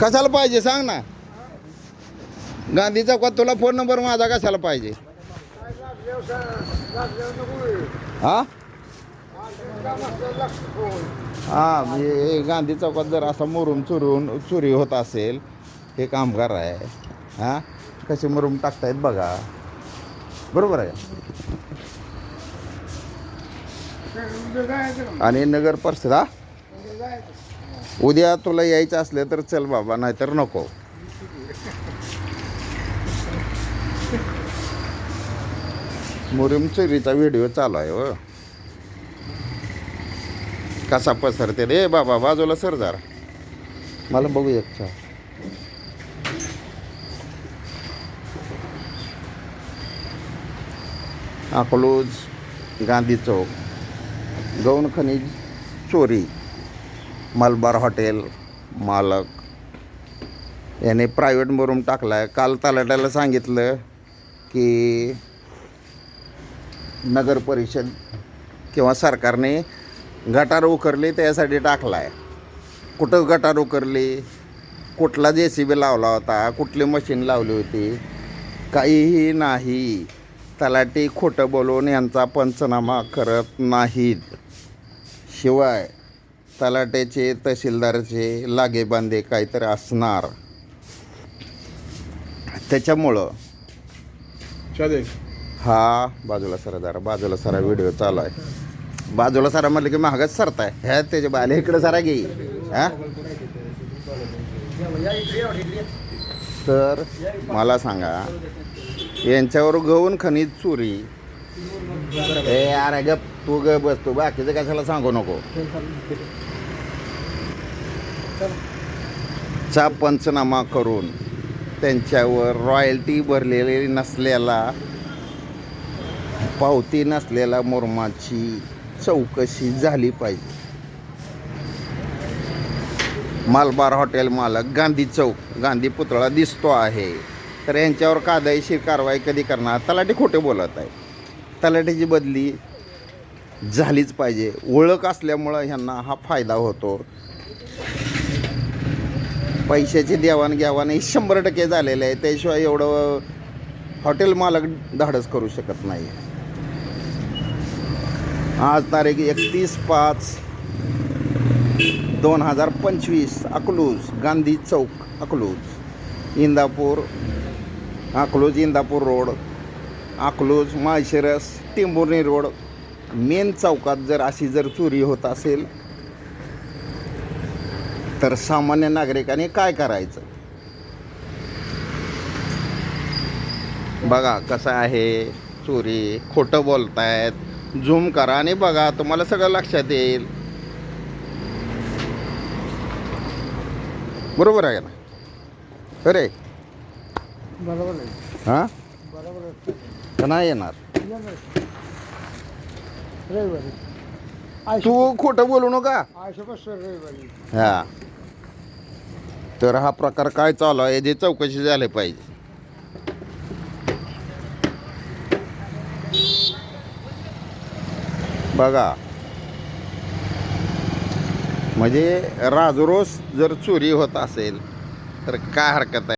कशाला पाहिजे सांग ना. गांधी चौकात तुला फोन नंबर माझा कशाला पाहिजे? हा? हा म्हणजे हे गांधी चौकात जर असा मुरुम चुरून चोरी होत असेल हे कामगार आहे हा? कसे मुरुम टाकतायत बघा. बरोबर आहे? आणि नगर परिषद हा? उद्या तुला यायचं असलं तर चल बाबा नाहीतर नको. मुरुम चोरीचा व्हिडिओ चालू आहे हो. कसा पसरते रे बाबा बाजूला सर जरा. मला बघू एक अकलूज गांधी चौक गौण खनिज चोरी. मलबार हॉटेल मालक. याने प्रायव्हेट मुरूम टाकला आहे काल तलाट्याला सांगितलं की नगर परिषद किंवा सरकारने गटार उकरली त्यासाठी टाकला आहे कुठं गटार उकरली कुठला जे सी बी लावला होता? कुठली मशीन लावली होती? काहीही नाही. तलाठी खोटं बोलून यांचा पंचनामा करत नाहीत. शिवाय तलाट्याचे तहसीलदारचे लागेबांधे काहीतरी असणार. त्याच्यामुळं हा बाजूला सरा जरा बाजूला सरा व्हिडिओ चालू आहे. बाजूला सरा म्हटलं की महागच सरताय. ह्या त्याच्या बाले इकडे सरा घे. हा? तर मला सांगा यांच्यावर गहून खनिज चोरी ए अरे गप तू ग बस तू बाकीचं कशाला सांगू नको. चा पंचनामा करून त्यांच्यावर रॉयल्टी भरलेली नसलेला पावती नसलेला मुरमाची चौकशी झाली पाहिजे. मालबार हॉटेल मालक गांधी चौक गांधी पुतळा दिसतो आहे. तर यांच्यावर कायदेशीर कारवाई कधी करणार? तलाठी खोटे बोलत आहे. तलाट्याची बदली झालीच पाहिजे. ओळख असल्यामुळं ह्यांना हा फायदा होतो. पैशाची देवाणघेवाण ही शंभर टक्के झालेले आहे. त्याशिवाय एवढं हॉटेल मालक धाडस करू शकत नाही. आज तारीख एकतीस पाच दोन हजार पंचवीस अकलूज गांधी चौक Akluj Indapur Akluj Indapur road. Akluj Malshiras Tembhurni road main चौकात जर अशी जर चोरी होत असेल तर सामान्य नागरिकाने काय करायचं? बघा कसं आहे चोरी खोटं बोलतायत झूम करा आणि बघा तुम्हाला सगळं लक्षात येईल. बरोबर आहे ना अरे. बरोबर आहे. हां? का नाही येणार? रविवारी. तू खोटं बोलू नका. रविवारी. हा. तर हा प्रकार काय चालू आहे याची चौकशी झाली पाहिजे. बघा. म्हणजे राजरोस जर चोरी होत असेल तर काय हरकत आहे?